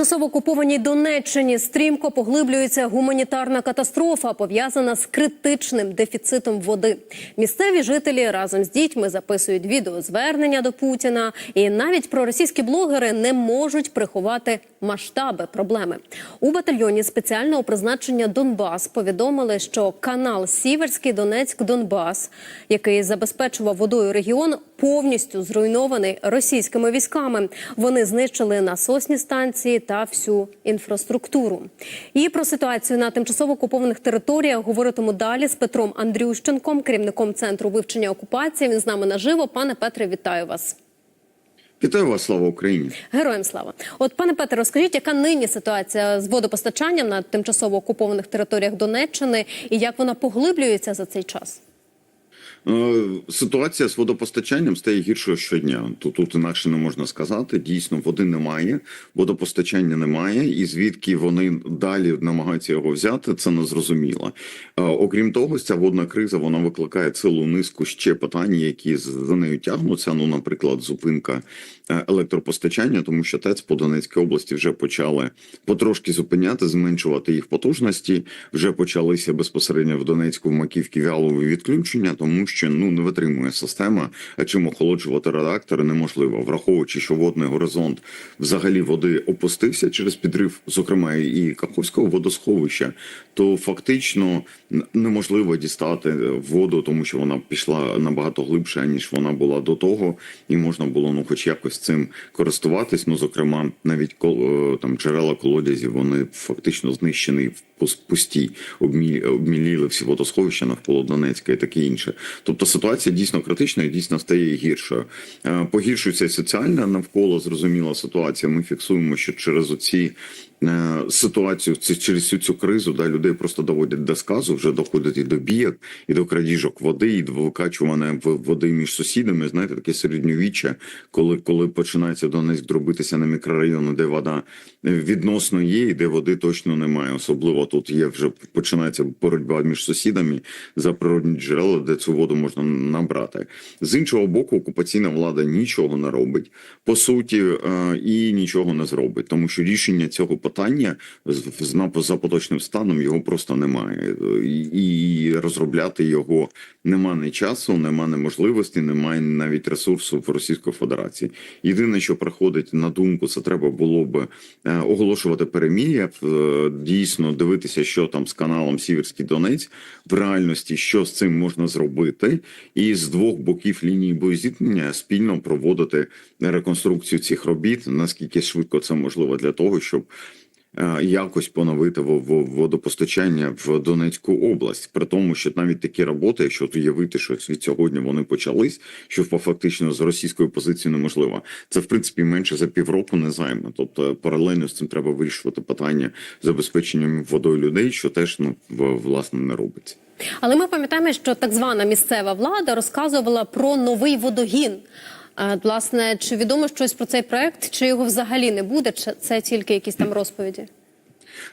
тимчасово окупованій Донеччині стрімко поглиблюється гуманітарна катастрофа, пов'язана з критичним дефіцитом води. Місцеві жителі разом з дітьми записують відеозвернення до Путіна, і навіть проросійські блогери не можуть приховати масштаби проблеми. У батальйоні спеціального призначення Донбас повідомили, що канал Сіверський Донецьк Донбас, який забезпечував водою регіон, повністю зруйнований російськими військами. Вони знищили насосні станції та всю інфраструктуру. І про ситуацію на тимчасово окупованих територіях говоритиму далі з Петром Андрющенком, керівником центру вивчення окупації. Він з нами наживо. Пане Петре, вітаю вас. Вітаю вас, слава Україні. Героям слава. От, пане Петре, розкажіть, яка нині ситуація з водопостачанням на тимчасово окупованих територіях Донеччини і як вона поглиблюється за цей час? Е, Ситуація з водопостачанням стає гіршою щодня. Тут, тут інакше не можна сказати. Дійсно, води немає, водопостачання немає, і звідки вони далі намагаються його взяти, це не зрозуміло. Окрім того, ця водна криза вона викликає цілу низку ще питань, які за нею тягнуться. Ну, наприклад, зупинка е, електропостачання, тому що ТЕЦ по Донецькій області вже почали потрошки зупиняти, зменшувати їх потужності. Вже почалися безпосередньо в Донецьку в Маківці вялові відключення, тому що ну не витримує система. А чим охолоджувати реактори неможливо, враховуючи, що водний горизонт взагалі води опустився через підрив, зокрема і Каховського водосховища, то фактично неможливо дістати воду, тому що вона пішла набагато глибше ніж вона була до того, і можна було ну, хоч якось цим користуватись. Ну зокрема, навіть е, там джерела колодязів вони фактично знищені в пус- пусті, обмі... обміліли всі водосховища навколо Донецька і таке інше. Тобто ситуація дійсно критична і дійсно стає гіршою. Е, Погіршується і соціальна навколо зрозуміла ситуація. Ми фіксуємо, що через оці ситуацію ці- через цю цю кризу да людей просто доводять до сказу, вже доходить і до бійок, і до крадіжок води, і до викачування води між сусідами. Знаєте, таке середньовіччя, коли коли починається Донецьк дробитися на мікрорайони, де вода відносно є, і де води точно немає. Особливо тут є вже починається боротьба між сусідами за природні джерела, де цю воду можна набрати. З іншого боку, окупаційна влада нічого не робить по суті е, і нічого не зробить, тому що рішення цього питання за поточним станом його просто немає, і, розробляти його нема ні часу, нема ні можливості, немає навіть ресурсу в Російської Федерації. Єдине, що приходить на думку, це треба було б е, оголошувати перемір'я, е, дійсно дивитися, що там з каналом Сіверський Донець в реальності, що з цим можна зробити, і з двох боків лінії боєзіткнення спільно проводити реконструкцію цих робіт, наскільки швидко це можливо для того, щоб якось поновити во- во- водопостачання в Донецьку область, при тому, що навіть такі роботи, якщо уявити, що від сьогодні вони почались, що фактично з російської позиції неможливо, це в принципі менше за півроку не займе. Тобто паралельно з цим треба вирішувати питання забезпеченням водою людей, що теж ну власне не робиться. Але ми пам'ятаємо, що так звана місцева влада розказувала про новий водогін. Е, Власне, чи відомо щось про цей проект, чи його взагалі не буде? Чи це тільки якісь там розповіді?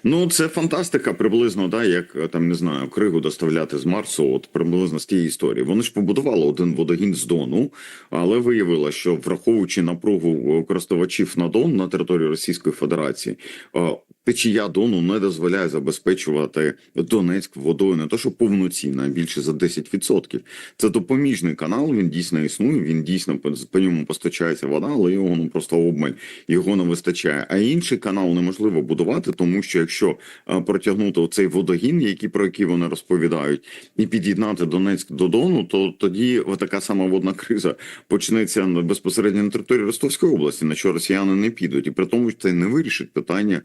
Ну, це фантастика, приблизно, да, як е, там не знаю, кригу доставляти з Марсу, от приблизно з тієї історії. Вони ж побудували один водогін з Дону, але виявило, що враховуючи напругу користувачів на Дон на території Російської Федерації, е, течія Дону не дозволяє забезпечувати Донецьк водою не то, що повноцінно, а більше за 10%. Це допоміжний канал. Він дійсно існує. Він дійсно по, ньому постачається вода, але його ну просто обмаль його не вистачає. А інший канал неможливо будувати, тому що якщо протягнути оцей водогін, який про який вони розповідають, і під'єднати Донецьк до Дону, то тоді така сама водна криза почнеться безпосередньо на території Ростовської області, на що росіяни не підуть, і при тому що це не вирішить питання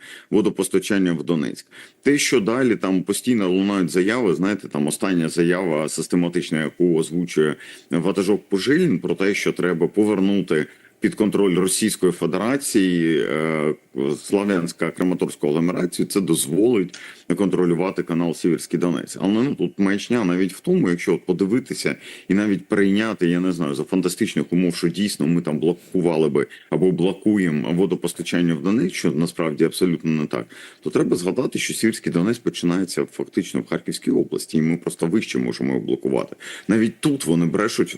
водопостачання в Донецьк. Те, що далі там постійно лунають заяви, знаєте, там остання заява систематична, яку озвучує ватажок Пожилін, про те, що треба повернути. Під контроль Російської Федерації е, Славянська Краматорську агломерацію це дозволить контролювати канал Сіверський Донець. Але ну тут маячня навіть в тому, якщо от подивитися і навіть прийняти, я не знаю, за фантастичних умов, що дійсно ми там блокували би або блокуємо водопостачання в Донець, що насправді абсолютно не так, то треба згадати, що Сіверський Донець починається фактично в Харківській області, і ми просто вище можемо блокувати. Навіть тут вони брешуть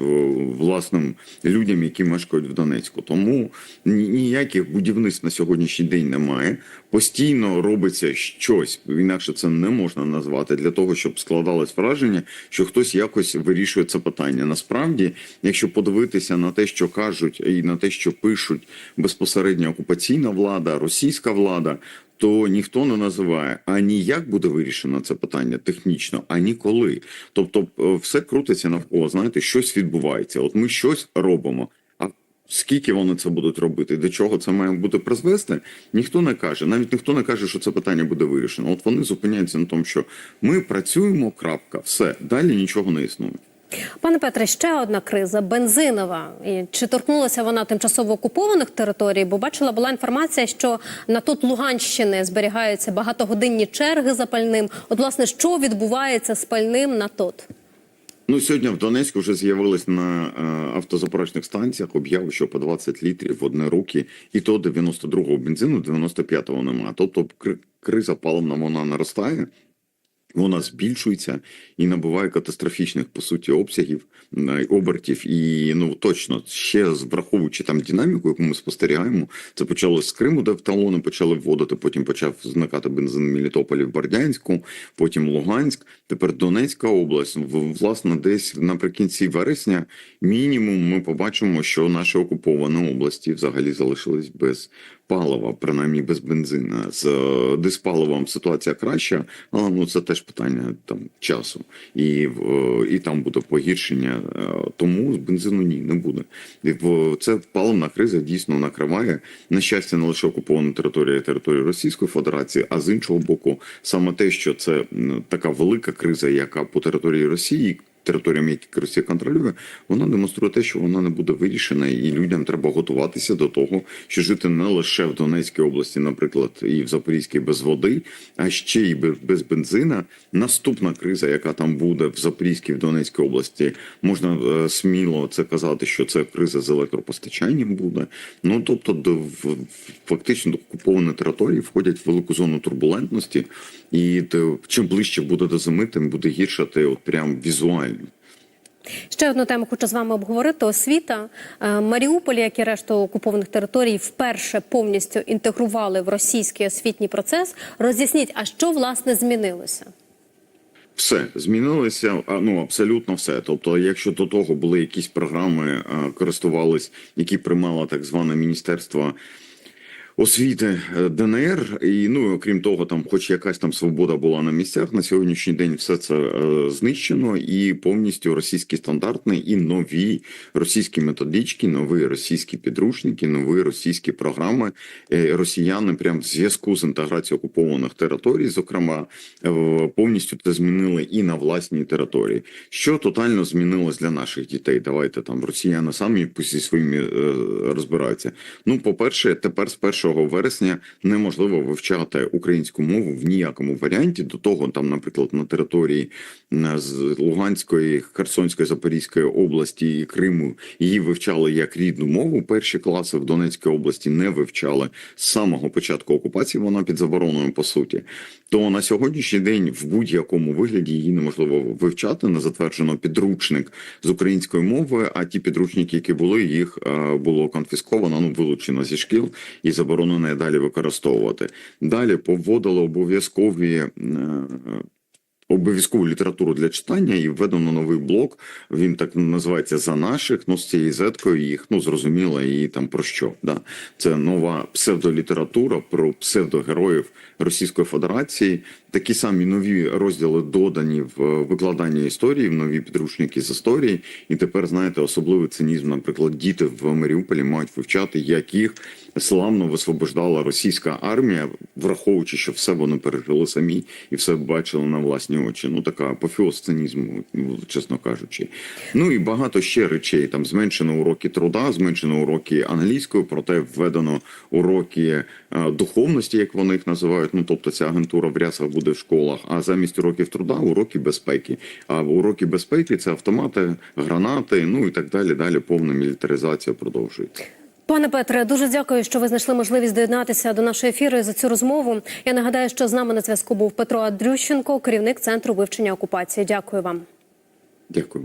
власним людям, які мешкають в Донецьку. Близько. Тому ніяких будівництв на сьогоднішній день немає. Постійно робиться щось, інакше це не можна назвати для того, щоб складалось враження, що хтось якось вирішує це питання. Насправді, якщо подивитися на те, що кажуть, і на те, що пишуть безпосередньо окупаційна влада, російська влада. То ніхто не називає ані як буде вирішено це питання технічно, ані коли. Тобто, е, все крутиться навколо. Знаєте, щось відбувається. От ми щось робимо. Скільки вони це будуть робити, до чого це має бути призвести, ніхто не каже. Навіть ніхто не каже, що це питання буде вирішено. От вони зупиняються на тому, що ми працюємо, крапка, все далі нічого не існує. Пане Петре, ще одна криза бензинова. І чи торкнулася вона тимчасово окупованих територій? Бо бачила була інформація, що на тут Луганщини зберігаються багатогодинні черги за пальним. От, власне, що відбувається з пальним на тот? Ну, сьогодні в Донецьку вже з'явилось на е, автозаправочних станціях об'яви, що по 20 літрів в одні руки, і то 92-го бензину, 95-го немає. Тобто криза паливна вона наростає, вона збільшується і набуває катастрофічних по суті обсягів обертів. І ну точно ще враховуючи там динаміку, яку ми спостерігаємо, це почалось з Криму, де в талони почали вводити. Потім почав зникати бензин в Мелітополі в Бердянську, потім Луганськ, тепер Донецька область. Власне, десь наприкінці вересня, мінімум, ми побачимо, що наші окуповані області взагалі залишились без палива, принаймні без бензина. З диспаливом ситуація краща, але ну це теж питання там часу, і і там буде погіршення. Е, Тому з бензину ні не буде. Це паливна криза дійсно накриває на щастя не лише окуповану територію, території Російської Федерації, а з іншого боку, саме те, що це така велика криза, яка по території Росії. Територіям, які Росія контролює, вона демонструє те, що вона не буде вирішена, і людям треба готуватися до того, що жити не лише в Донецькій області, наприклад, і в Запорізькій без води, а ще й без, бензина. Наступна криза, яка там буде в Запорізькій в Донецькій області, можна е, сміло це казати, що це криза з електропостачанням буде. Ну тобто, до фактично до окупованої території входять в велику зону турбулентності, і чим ближче буде до зими, тим буде гіршати от прям візуально. Ще одну тему хочу з вами обговорити. Освіта Е, Маріуполь, як і решта окупованих територій, вперше повністю інтегрували в російський освітній процес. Роз'ясніть, а що власне змінилося? Все змінилося, ну абсолютно все. Тобто, якщо до того були якісь програми, користувались, які приймало так зване міністерство освіти е, ДНР, і ну окрім того, там, хоч якась там свобода була на місцях, на сьогоднішній день все це е, знищено і повністю російські стандартні і нові російські методички, нові російські підручники, нові російські програми. Е, Росіяни прям в зв'язку з інтеграцією окупованих територій, зокрема, е, повністю це змінили і на власній території. Що тотально змінилось для наших дітей? Давайте там росіяни самі зі своїми е, розбираються. Ну, по-перше, тепер з 1 вересня неможливо вивчати українську мову в ніякому варіанті. До того там, наприклад, на території з Луганської, Херсонської, Запорізької області і Криму її вивчали як рідну мову. Перші класи в Донецькій області не вивчали з самого початку окупації. Вона під забороною по суті. То на сьогоднішній день в будь-якому вигляді її неможливо вивчати. Не затверджено підручник з української мови. А ті підручники, які були, їх е, було конфісковано, ну вилучено зі шкіл і заборонено і далі використовувати. Далі поводило обов'язкові. е, Обов'язкову літературу для читання і введено новий блок. Він так називається за наших. Ну з цією зеткою їх ну зрозуміло і там про що. Да, це нова псевдолітература про псевдогероїв Російської Федерації. Такі самі нові розділи додані в е, викладання історії, в нові підручники з історії. І тепер знаєте, особливий цинізм, наприклад, діти в Маріуполі мають вивчати, як їх славно висвобождала російська армія, враховуючи, що все вони пережили самі і все бачили на власні очі. Ну така апофеоз цинізму, чесно кажучи. Ну і багато ще речей. Там зменшено уроки труда, зменшено уроки англійської, проте введено уроки духовності, як вони їх називають. Ну тобто ця агентура в рясах буде в школах. А замість уроків труда уроки безпеки. А уроки безпеки це автомати, гранати, ну і так далі. Далі повна мілітаризація продовжується. Пане Петре, дуже дякую, що ви знайшли можливість доєднатися до нашої ефіру і за цю розмову. Я нагадаю, що з нами на зв'язку був Петро Андрющенко, керівник центру вивчення окупації. Дякую вам. Дякую.